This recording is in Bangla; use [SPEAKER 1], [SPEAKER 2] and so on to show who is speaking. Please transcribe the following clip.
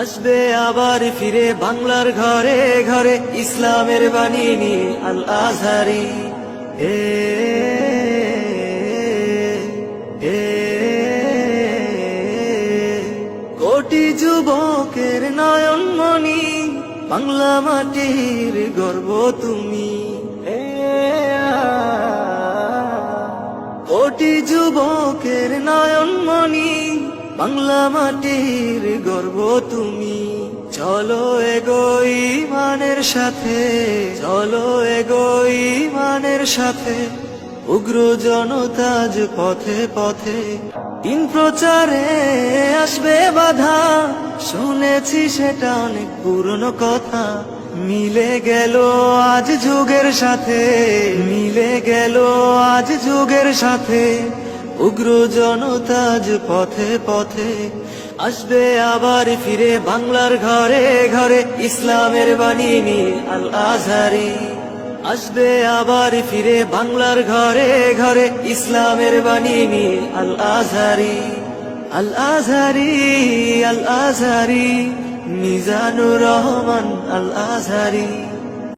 [SPEAKER 1] আসবে আবার ফিরে বাংলার ঘরে ঘরে, ইসলামের বাণী নিয়ে আল আজহারি এ কোটি যুবকের নয়নমণি, বাংলা মাটির গর্ব তুমি। কোটি যুবকের নয়নমণি বাংলা মাটির গর্ব তুমি। চলো এগোই মানের সাথে, চলো এগোই মানের সাথে। উগ্র জনতাজ পথে পথে দিন প্রচারে আসবে বাধা। শুনেছি সেটা অনেক পুরনো কথা। মিলে গেল আজ যুগের সাথে, মিলে গেল আজ যুগের সাথে। উগ্র জনতাজ পথে পথে আসবে আবার ফিরে বাংলার ঘরে ঘরে ইসলামের বাণী নিয়ে আল আজহারি আসবে আবার ফিরে বাংলার ঘরে ঘরে ইসলামের বাণী নিয়ে আল আজহারি আল আজহারি আল আজহারি মিজানুর রহমান আল আজহারি